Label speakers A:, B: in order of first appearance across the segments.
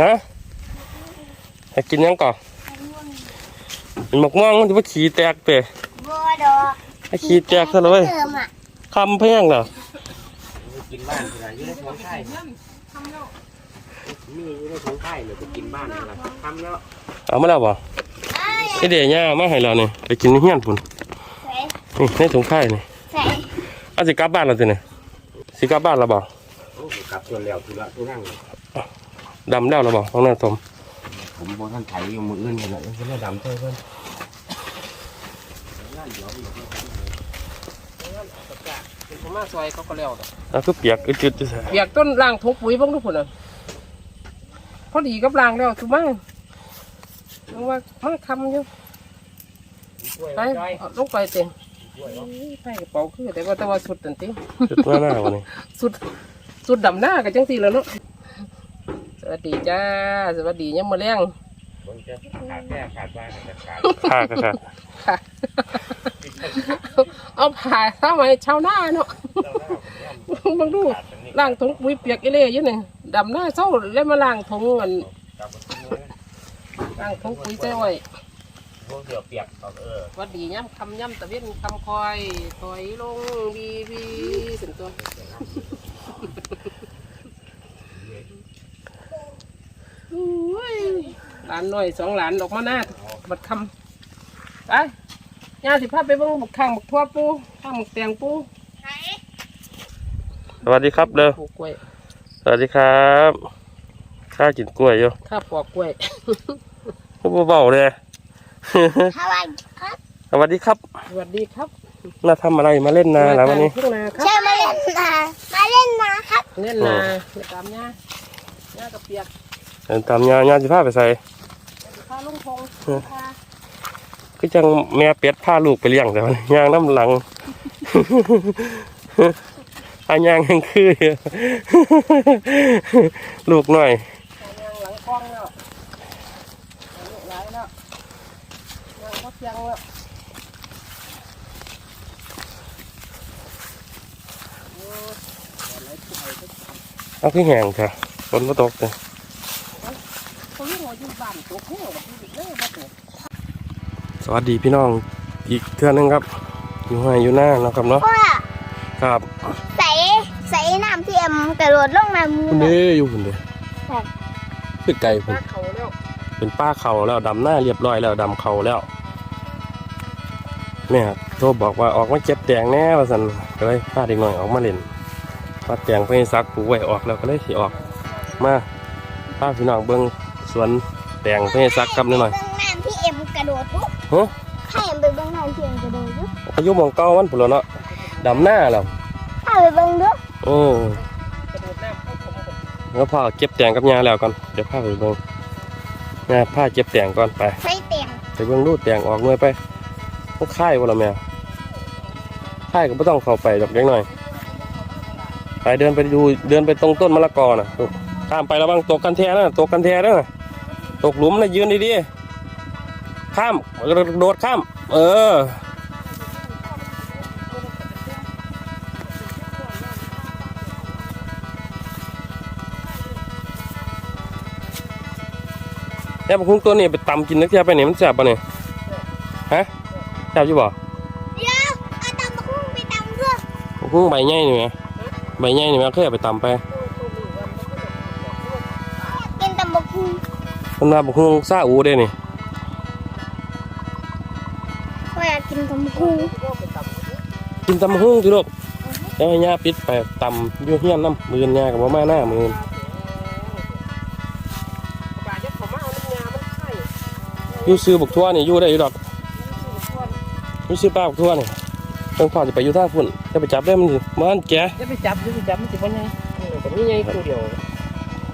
A: ฮะอยากกินหยังก่อนเป็นหมกม่วงมันจะว่าขี้แตกเตะ
B: บัวดอก
A: ไอ้ขี้แตกซะเลย
B: เติมอะ
A: คำเพียงเหรอ
C: กินบ้านคืออะไรอยู่ในท้องไข่มีอยู่ในท้องไข่เลยไปกินบ้านนี่แหละทำแล้ว
A: เอามาแล้วบ่ไอเดียย่ามาให้เราเนี่ยไปกินในเฮียนพุ่น
B: ใส่
A: นี่ในถุงไข่นี่
B: ใส่
A: เอาสิกลับบ้านเราสิเนี่ยสิกลับบ้านเราบ่
C: โอ้กลับส่วนแล้วทุละทุนั่ง
A: ดำแล้วเราบ่ของนั่นสม
C: ผมบอกท่านไถอยู่มืออื่นกันเลยยังไม่ดำเท่าเพื่อน
D: ผมมาซอยเขาก็แล้วดอก
A: เอาคือเปียกอึดจุดจะใส่
D: เปียกต้นล่างทุกปุ๋ยเบ้างทุกคนน่ะพอดีกับล่างแล้วถูกมั้งรู้ว่ามันคำอยู่ไปเอาลงไปเต็มใส่กระเป๋าคือแต่ว่าแต่ว่าสุดนั่นติ
A: จุดหน้าหน้าวันนี้
D: สุดสุดดำหน้ากันจังสีแล้วเนาะส วัสดีจ้า สวัสดียังมาเลี้ยง
C: คนจะขาดแค่ขาดบ้านขาดขาด
A: ค่าก็ค่ะ
D: ค่ะเอาผ่าเข้ามาให้ชาวนาเนาะมึงดูล่างถุงปุ๋ยเปียกอีเล่อยู่นี่ดำหน้าเศร้าแล้วมาล่างถุงอัน
C: กลับมาทิ้งไว้
D: ล่างถุงปุ๋ยใส่ไว้
C: พวกเสือเปียกเอาเออ
D: หวัดดีย่ำคำย่ำตะเวนคำคอยถอยลงบีบีสินตัวอุ้ย หลานหน่อยสองหลานออกมาหน้าบัดคำไปย่าสิพาไปเบิ่งบักข้างบักทั่วปูข้างบักแตงปู
B: ใส่
A: สวัสดีครับเด้อ
D: ปลูกกล้วย
A: สวัสดีครับข้ากินกล้วยอยู่
D: ข้าปอกกล้วย
A: ผู้เบาๆเลย
B: ถ้าวันครับ
A: สวัสดีครับ
D: สวัสดีครับ
A: มาทำอะไรมาเล่นนาแล้ววันนี้
D: ทุ่งนาครับ
B: เชิญมาเล่นนามาเล่นนะครับ
D: เล่นนาไปตามย่าย่ากับเปียก
A: เดินตามยางยางสิพาไปใส่
D: พาลุง
A: ก็จังแม่เป็ดพาลูกไปเลี้ยงแต่ว่ายางน้ำหลังอายางยังคือลูกหน่อยา
D: งหลังกล้องแล้วลูกหลายแล้วย่างก็เพียงแล้วโอ้ยอะไรที่ไหนก็
A: เอาขี้แหงค่ะฝนมาตกเลย สวัสดีพี่น้องอีกเทื่อนึงครับ อยู่ให้อยู่หน้าเนาะครับเนาะ
B: ว่า
A: ครับ
B: ใส่ใส่น้ำเทียมกระโดดลงน้ำมื
A: คุณ
B: อ
A: เด้อยู่คุณเด้คือไก่คุ
D: ถ้า
A: ณ
D: เขาแล้ว
A: เป็นป้าเขาแล้วดำหน้าเรียบร้อยแล้วดำเขาแล้วแม่โทรบอกว่าออกมาเก็บแตงแน่ว่าสันก็เลยพาเด็กหน่อยออกมาเล่นพาแตงไปให้ซักปลูกไว้ออกแล้วก็เลยสิออก มาพาพี่น้องเบิ่งสวน แตงไปให้ซักกับนิดหน่อย
B: เบิ่งน้ำที่เอ็มกระโดดปุ๊บ
A: ฮะ
B: ให้เอ็มไปเบิ่งน้ำที่เอ็มกระโดดปุ๊บ
A: อายุหมองเก้าวันพุ่นแล้วเนาะดำหน้าแล้ว
B: ให้ไปเบิ่งด้วย
A: โอ้
D: กระโดดน้ำเข้าผมหมด
A: แล้วพาเก็บแตงกับยาแล้วก่อนเดี๋ยวพาไปเบิ่งยาพาเก็บแตงก่อนไป
B: ใส่เตียง
A: ไปเบิ่งรูดแตงออกหน่วยไปต้องค่ายวะล่ะแม่ค่ายก็ไม่ต้องเข้าไปดอกเล็กหน่อยไปเดินไปดูเดินไปตรงต้นมะละกอน่ะลูกข้ามไประวังตกกันแท้นะตกกันแท้นะ ตกหลุมนะยืนดีๆ ข้ามโดดข้าม เออแล้วพวกตัวนี้ไปตำกินนักเที่ยวไปไหนมันแสบปะเนี่ยฮะแสบอยู่บ่
B: เดี๋ยวเอาตำบักหุ่งไปตำด้วย
A: พวกใบใหญ่นี่ไหมใบใหญ่นี่ไหมเคยเอาไปตำไป มันมาบอกฮวงซาอูเด้นี่
B: ก็อยากกินตำบักหุ่ง
A: กินตำฮุ้งสิลูกแล้วให้ย่าปิดไปตำอยู่เฮียนน้ำมือนย่ากับบ่มาหน้ามือน
D: ป่าจะขอมาเอาน้ำยามันไข่
A: อยู่ซื้อบุกทั่วนี่อยู่ได้อยู่ดอกอยู่ซื้อป้าบุกทั่วนี่ต้องพอจะไปอยู่ท่าฝุ่นจะไปจับได้มันสิมันแก
D: จะไปจับจะไปจับมันสิบ่ไงแต่มีไงคู่เดียว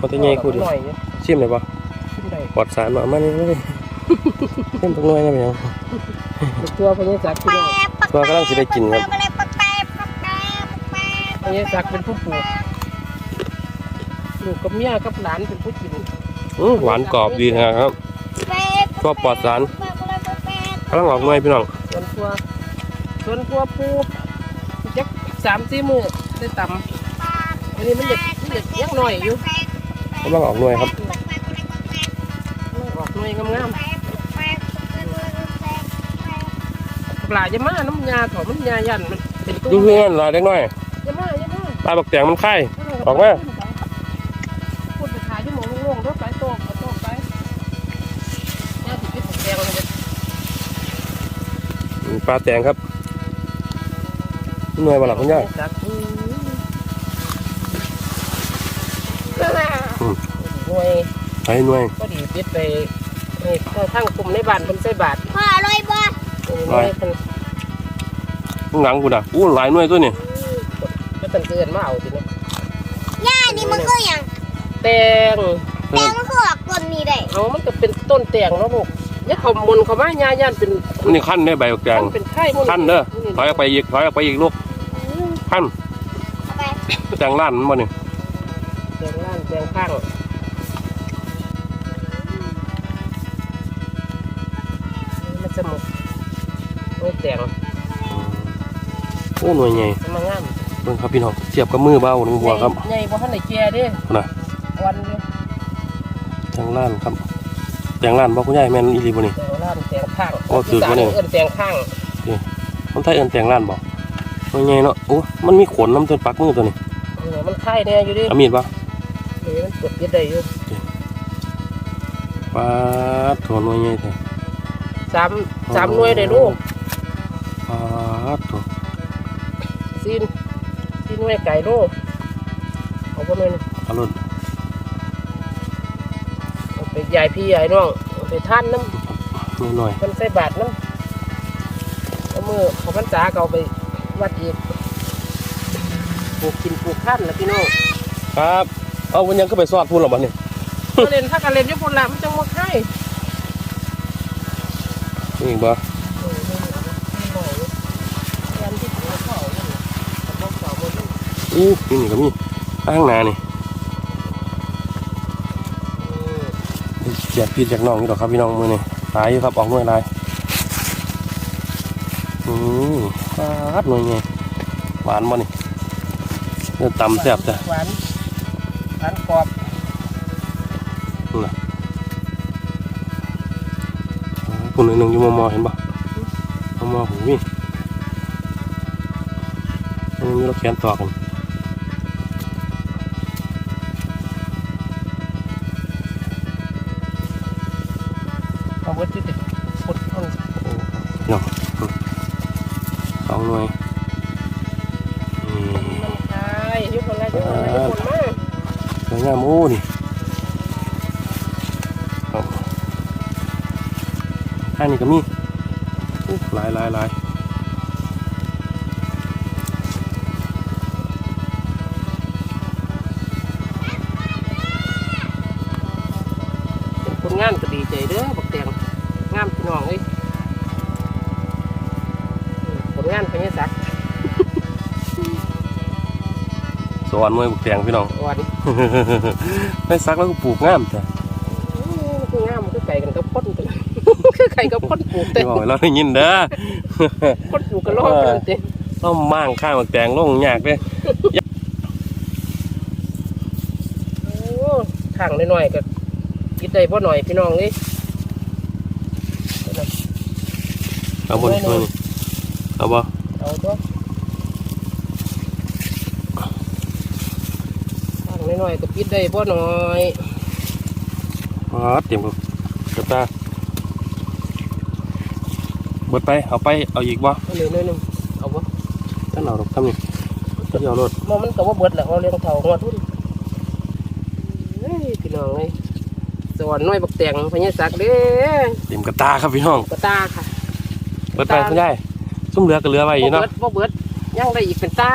A: มันจะใหญ่คู่ดิ
D: หน่อยเนี่ย
A: ชิมเลยปะ
D: ขึ้น ได้
A: ปลอดสารมาเอามานี่เลยเต็มตรงน้อยนะเพียง
D: ตัวพญาจักรพี่น้อง
A: ตัวกำลังสิได้กินครับ
B: ปักแป๊บปักแป๊บปักแป๊บปักแป๊บ
D: พญาจักรเป็นผู้ปลูกลูกกับเมียกับหลานเป็นผู้กิน
A: อื้อหวานกรอบดีนะครับ
B: แป๊บ
A: ตัวปลอดสาร
B: ปักแป๊บปักแป๊บ
A: กำลังออกหน่วยพี่น้อง
D: ส่วนตัวส่วนตัวปูจักสามสี่มือได้ต่ำอันนี้มันเด็กมันเด็กยังหน่อยอยู่
A: กำลังออกหน่วยครับ
B: ปักแป๊บปัก
D: น่วยงาม
B: แปลกแปลกแปลกแปลกแปลก
D: ๆปลาจะมาน้ำยาถอมันยายันมันเป็นตู้
A: ดูเพื่อนหลายเล็กน้อย
D: จะมาจะมา
A: ปลาบักแตงมันไข่ออกมา
D: พูดไปขายที่หมองโล่งๆรถไปโต๊ะเอาโต๊ะไปย่าติดพิษของแดงเลย
A: ปลาแตงครับหน่วยบาหลักคุณย่า
D: จักหน่วย
A: ไปหน่วย
D: ก็ดีปิดไป นี่พอทั้งกลุ่มในบ้านเป็นใส่บาท
B: พ่ออร่อยบ่
D: หน่วยเป็น
A: ข้างหลังกูน่ะอู้หลายหน่วยตัวนี่
D: ก็เป็นเกินมาเอาทีนี้
B: ย่านี่มันก็อย่าง
D: แตง
B: แตงมันคือออกต้นนี้ได้
D: เอามันก็เป็นต้นแตงแล้วลูกเนี่ยเขามนเขามายายันเป็น
A: นนี้ขั้นได้ใบบักแตง
D: มันเป็นไข่
A: ขั้นเด้อถอยออกไปอีกถอยออกไปอีกลูกขั้นแตงล้านมันบ่นี่
D: แตงล่างแตงข้าง มันจะหมดหน่วยแตง
A: โอ้หน่วยใหญ่
D: มันมางาม
A: เบิ่งครับพี่น้องเทียบกับมือเบาหนึ่งบัวครับ
D: ใหญ่บ่ทันได้แก่เด้
A: น่ะ
D: วันเดียว
A: แตงล้านครับแตงล้านบ่คุณยายแม่นอีหลีบ่นี่
D: แตงล่างแตงข้าง
A: โอ้ถือบ่เนี่ย
D: เอิ้นแตงข้าง
A: มันไทยเอิ้นแตงล้านบ่หน่วยใหญ่เนาะโอ้มันมีขนน้ำจนปักมือตัวนี้
D: เออมันไข่แน่อยู่ดิ
A: เอามีดบ่
D: เออมันกดยึดได้อยู่
A: ปลาโถหน่วยใหญ่แท้
D: สามสามหน่วยได้ลูก
A: ปลาโถ
D: ซีนซีนหน่วยไก่ลูกเอาบ่หน่วยหนึ่ง
A: อารมณ์
D: เอาไปยายพี่ยายน้องเอาไปท่านน้
A: หน่อยำ
D: มันใส่บาทน้ำเอามือเขาพรรษาก็เอาไปวัดอีกปลูกกินปลูกท่านนะพี่น้อง
A: ๆครับ เอาวันยังก็ไปซอดพูนหรอบัดนี้
D: เขาเล่นถ้ากันเล่นญี่ปุ่นละมันจังว่าไข่
A: นี่อีกบ่
D: เออนี่หน่อยยันที่หัวเขาเนี่ยกบ่อู้นี่นี่
A: ก็มีข้างนานี่
D: เออ
A: แจกพี่แจกน้องนี่ดอครับพี่น้องมือนี่หายอยู่ครับออกหน่วยลายอืมปาดหน่วยไงหวานบ่นี่เนื้อตำแซ่บจ้ะ
D: หวานหวานกรอบ
A: คนหนึ่งอยู่มอมอเห็นปะมอมอหูวิ่งอันนี้มีเราแขนต่อ
D: กั
A: น หลายหลายหลาย
D: เป็นคนงานก็ดีใจเด้อบักแตงงามพี่น้องเอ้ยเออผลงานเป็นยังสัก
A: สวรรค์มวยบุกแตงพี่น้อง
D: วัน
A: ไม่ซักแล้วก็ปลูกงามจ้ะ
D: ไก่กับพ่นปลูกแต่
A: ที่บอกให้เราได้ยินเด้อ
D: พ่นปลูกกันรอบกันเต็
A: ต้องมั่างข้างบุกแตงลงยากเด้
D: โอ้ข้างน้อยๆก็คิดได้พ่หน่อยพี่น้องเอ้ย
A: เอาบนนี่เอาบ่
D: เอาตัวข้างน้อยๆก็ปิดได้พ่หน่อย
A: อ๋อเตรียมกับกระตาเบิดไปเอาไปเอาอีกบ่
D: เอาเหลือหน่อยหนึงเอาบ่
A: ท่านเอาดอกทำนี่ก็เอารถ
D: มองมันก็ว่าเบิดแหละเอาเลี้ยงเท่าหัวทุนเฮ้ยพี่น้องเอ้ยสวรรค์น้อยบักแตงพญาศักดิ์เด้อ
A: เตรียมกระตาครับพี่น้อง
D: กระตาค่ะ
A: เบิดไปคุณยายซุ่มเรือกับเรือไว้อยู่
D: บ่
A: เนาะ
D: เบิดบ่เบิดยังได้อีกเป็นตา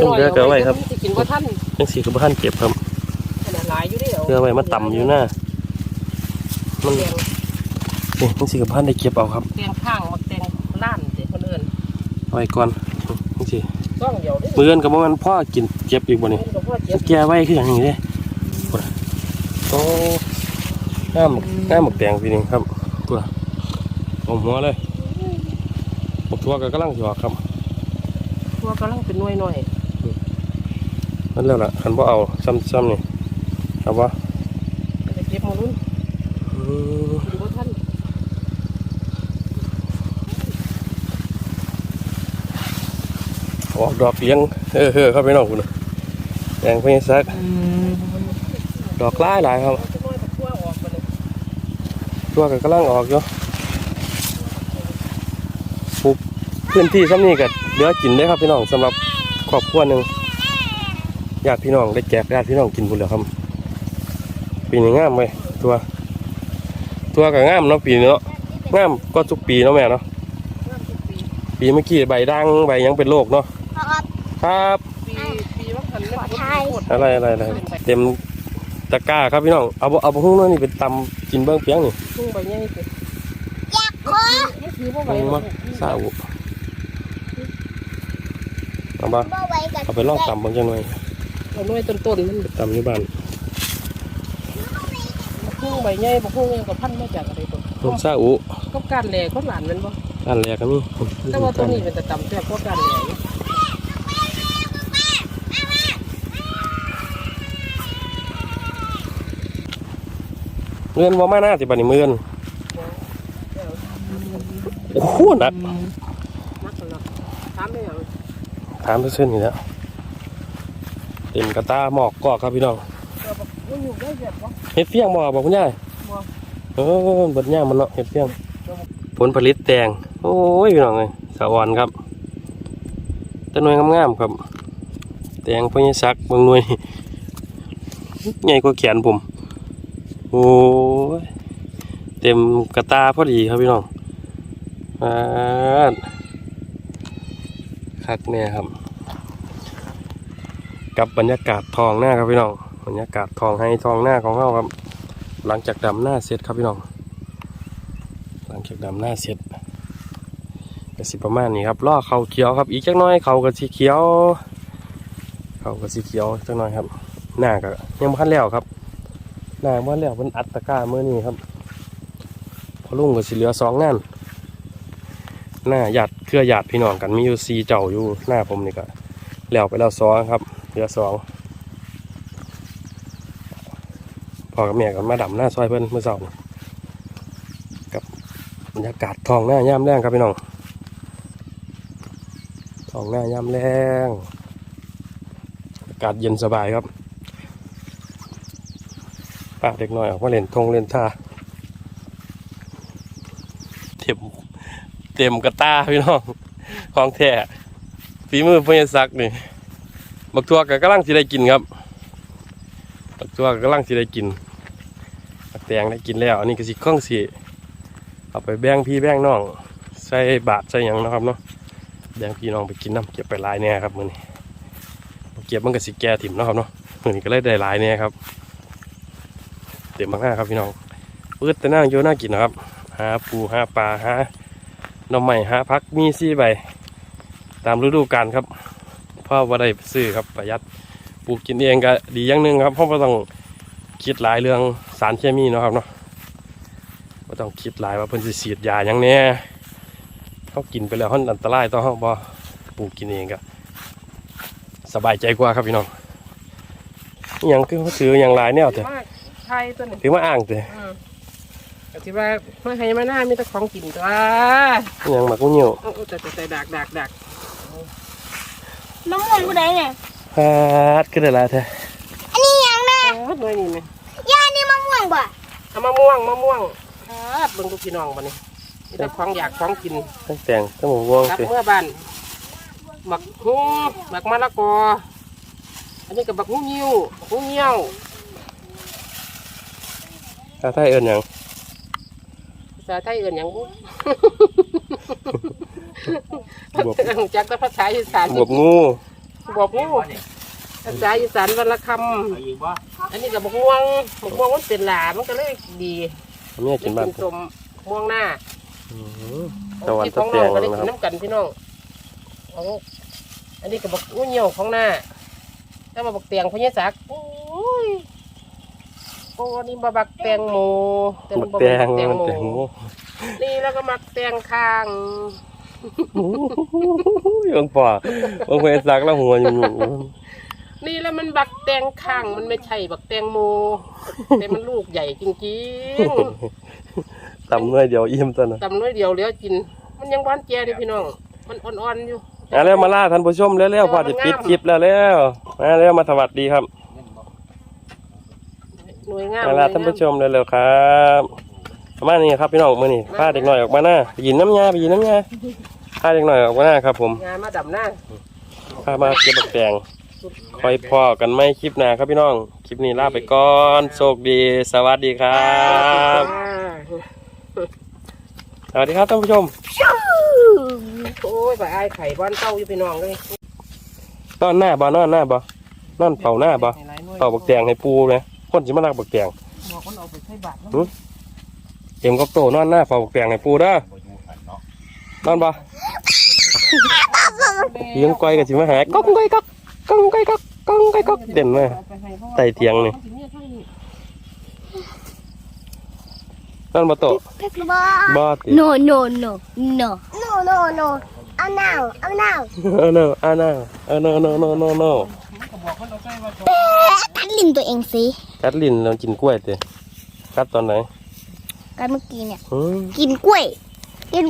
A: ช่วงเดือนเกิดไว้ครับ
D: สิกินบ่ทัน
A: ยังสีกับบ้านเก็บครับ
D: ขนาดหลายอยู่เด้อ
A: เรือไว้มาต่ำอยู่หน้ามัน
D: แตง
A: นี่ยังสีกับบ้านได้เก็บเอาครับ
D: แตงข้างบักแตงล้านเด้คนอื่น
A: เอาไว้ก่อนยังสี
D: ซ่องเดียวเด้อ
A: มืออนกับมันพ่อกินเก็บอีกบ่นี่
D: มันก็พอเจ็บ
A: แกไว้คืออย่างนี้เด้ปุ่นน่ะโอ้น้ำน้ำหมกแดงพี่นี่ครับปุ่นน่ะเอาหัวเลยหมกทั่วก็กำลังสิออกครับ
D: พวกกำลังเป็นหน่วยหน่อย
A: นั่นแล้วล่ะคันบ่เอาซ้ำๆนี่ครับว่า
D: ก็จะเก็บมาลุ้น
A: ม
D: กินบ่ทัน
A: ออกดอกเลี้ยงเออเออครับพี่น้องคุณน่ะแดงพญซักดอกหลายหลายครับ
D: เอาจะน้อยกับทั่วออกมาเลย
A: ตัวก็กำลังออกอยู่ปลูกพื้นที่ซ้ำนี้ก็เหลือกินได้ครับพี่น้องสำหรับครอบครัวหนึ่งญาติพี่น้องได้แจกญาติพี่น้องกินบุญแล้วครับปีนี้งามไหมตัวตัวก็งามเนาะปีนี้เนาะงามก็ทุกปีเนาะแม่เนาะ
D: ปี
A: เมื่อกี้ใบด่างใบยังเป็นโรคเนาะ
B: ครับ
A: ครับ
D: ปีปีว่าหัน
B: ขอทาย
A: อะไรอะไรอะไรเต็มตะกร้าครับพี่น้องเอาบ่เอาบ่หุ้งน้อยนี่เป็นตำกินเบื้องเปียงนี่
D: พุ่งไปใหญ่สิ
B: อยากขอ
D: นี่คือว่าไหว
A: เอา
D: หร
A: มา
D: อก
A: สาวเอาบ่
B: บ่ไว้กับ
A: เอาไปลองตำเบิ่งจังหน่อย
D: เอาน้อยต้นๆมัน
A: ตำอยู่บ้าน
D: พุ่งใบใหญ่บ่พุ่งยังกับพันมาจากอะไรตัว
A: ต้มซาอุ
D: ก็การแหล่ก็หลานมันบ่
A: อันแรกก็มี
D: แต่ว่าตัวนี้เป็นแต่ต่ำแต่ก็การแหล่
A: เงินบ่มาหน้าสิบัดนี้มือนโอ้โหหนัก
D: ถามได้หยัง
A: ถามเส้นนี่แล้วเต็มกระตาหมอกกอกครับพี่น้อง
D: เออบอกว่าอยู่ได้แบบว่า
A: เฮ็ดเฟียงบ่บอกคุณยาย
D: บ่
A: เออเบิดย่ามันเนาะเฮ็ดเฟียง ผลผลิตแตงโอ้ยพี่น้องเอ้ยสะอ่อนครับต้นหน่วยงามๆครับ แตงพญศักเบิ่งหน่วยใหญ่กว่าแขนผม โอ้ยเต็มกระตาพอดีครับพี่น้องอ่าคักเนี่ยครับ กับบรรยากาศทองหน้าครับพี่น้องบรรยากาศทองให้ทองหน้าของเราครับ หลังจากดำหน้าเสร็จครับพี่น้อง หลังจากดำหน้าเสร็จก็สิประมาณนี้ครับล่อเขาเขียวครับ อีกจักน้อยเขาก็สีเขียว เขาก็สีเขียวจักน้อยครับ หน้าก็ยังบ่ทันแล้วครับ หน้าบ่ทันแล้วเพิ่นอัดตะกร้าเมื่อนี้ครับ พอลุงก็สิเหลือสองงาน หน้าหยาดเครือหยาดพี่น้องกันมีอยู่สี่เจ้าอยู่หน้าผมนี่ก็แล้วไปแล้วสองครับ เหลือสองพอกับแม่กันมาดำหน้าซอยเพิ่นเมื่อเช้านี่กับบรรยากาศทองหน้าย่ามแรงครับพี่น้องทองหน้าย่ามแรงอากาศเย็นสบายครับ ป้าเด็กน้อยออกมาเล่นทงเล่นท่าเต็มเต็มกระตาพี่น้องของแท้ฝีมือพญศักดิ์นี่บักทัวก็กำลังสิได้กินครับบักทัวก็กำลังสิได้กินบักแตงได้กินแล้ว อันนี้ก็สิข้องสิเอาไปแบ่งพี่แบ่งน้องใส่บาทใส่หยังนะครับเนาะแบ่งพี่น้องไปกินน้ำเก็บไปหลายแน่ครับมื้อนี้บ่เก็บมันก็สิแก่ถิ่มนะครับเนาะมื้อนี้ก็เลยได้หลายแน่ครับ ต็มมากๆครับพี่น้องปืดแต่นั่งโยน่ากินนะครับหาปูหาปลาหาหน่อไม้หาพักมีซี่ใบ ตามฤดูกาลครับเพราะว่าได้ซื้อครับประหยัดปลูกกินเองก็ดีอย่างหนึ่งครับเพราะว่าต้องคิดหลายเรื่องสารเคมีเนาะครับเนาะว่าต้องคิดหลายว่าเพิ่นสิฉีดยาอย่างแน่เขากินไปแล้วเขาอันตรายต่อเขาบ่ปลูกกินเองก็สบายใจกว่าครับพี่น้องอย่างคือเขาซื้ออย่างหลายแนวแต่
D: ว่า ไทยตัวนี้
A: ถือว่าอ้างแต่
D: อืมก็ที่ว่าเมื่อให้มาหน้ามีแต่ของกินตัว
A: อหย่างหมักงูเหี่ยว
D: โอ้โอ้แต่แต่แต่ดักดักดัก
B: น้ำมันผู้ใดเนี่ย
A: ฮาดขึ้นได้หลายแท้
B: อันนี้ยังนะ
D: โอ้หน่วยนี่ไหม
B: ย่านี่มะม่วงบ่
D: เอามะม่วงมะม่วงครับเบิ่งดูพี่น้องบัดนี้มีแต่ของอยากของกิน
A: ตั้งแต่งตั้งหมูวง
D: กลับ
A: สิ
D: เมื่อบ้านหมักฮู้หมักมะละกออันนี้กับบักฮู้ยิ้วฮู้เงี้ยว
A: ถ้าไทยเอิญหยัง
D: ภาษาไทยเอื่นหยังบุ
A: บวบ
D: จากแต่ภาษาอีสาน
A: บวบงู
D: บอกงูภาษาอีสานวันละค
C: ไปอีกบ่ำ
D: อันนี้กับบักม่วงบักม่วงมันเป็นหลามันก็เลยดี
A: เมียกินบ้าน
D: สมม่วงหน้า
A: อื้อหือตะวัน
D: ที่ของ
A: ตะ
D: น้อง
A: แตง
D: ก็ได้
A: นะ
D: กิน
A: ครับ
D: น้ำกันพี่น้องเอาอันนี้กับบักงูเหี่ยวของหน้าถ้ามาบักเตียงพญาศักดิ์โอ้ย โอ้อันนี้มาบักแตงโม
A: บักแตง
D: แตง
A: บัก
D: โม
A: แตงงู
D: นี่แล้วก็มักแตงข้าง
A: ยังป่าบางคนสักแล้วหัวอยู่
D: นี่แล้วมันบักแตงข้างมันไม่ใช่บักแตงโม แต่มันลูกใหญ่จริง
A: ตำหน่วยเดียวอิ่มตัวน่ะ
D: ๆตำน้อยเดียวเหลือกิน มันยังหวานแก่เลยพี่น้อง มันอ่อนๆอยู่
A: มาแล้วมาล่าท่านผู้ชมเร็วๆพอจะปิดคลิปแล้วแล้วมาแล้วมาสวัสดีครับ
D: หน่วยงาม
A: มาล่าท่านผู้ชมเร็วๆครับประมาณนี้ครับพี่น้องมื้อนี้พาเด็กหน่อยออกมาหน้าไปยินน้ำยาไปยินน้ำยาพาเด็กหน่อยออกมาหน้าครับ ผม
D: งานมาดำหน้า
A: พามาเก็บบักแตงคอยพอกันไหมคลิปหน้าครับพี่น้อง คลิปนี้ลาไปก่อนโชคดี สวัสดีครับ
D: อ่า
A: สวัสดีครับท่านผู้ชม
D: โอ้ยไปไอ้ายไข่บ้านเต้าอยู่พี่น้องเลย
A: นอนหน้าบ่นอนหน้าบ่นอนเป่าหน้าบ่
D: ให้หลายหน่วย
A: เป่าบักแตงให้ปูเลย คนสิมาลักบักแตง
D: บอกมันเอาไปใช้บาท
A: หึเอ็มกับโตนอนหน้าเป่าบักแตงให้ปูเด้อ
C: บ่อยู่หันเนาะ
A: นอนบ่เลี้ยงก้อยก็สิมาหาก้องก้อยกักก้องก้อยกักก้องก้อยกักเด่นเลยไต่เถียงนี่นอนบ่โต
B: บอ
A: บ่ติ
B: no no no no no no no เอาหนาวเอาหนาว
A: เออเนอะอ่านาเออเนอะเนอะเนอะเนอะเนอะ
B: กัดลิ้นตัวเองสิ
A: กัดลิ้นเรากินกล้วยติกัดตอนไหน
B: กัดเมื่อกี้เนี่ย
A: หืม
B: กินกล้วย กิน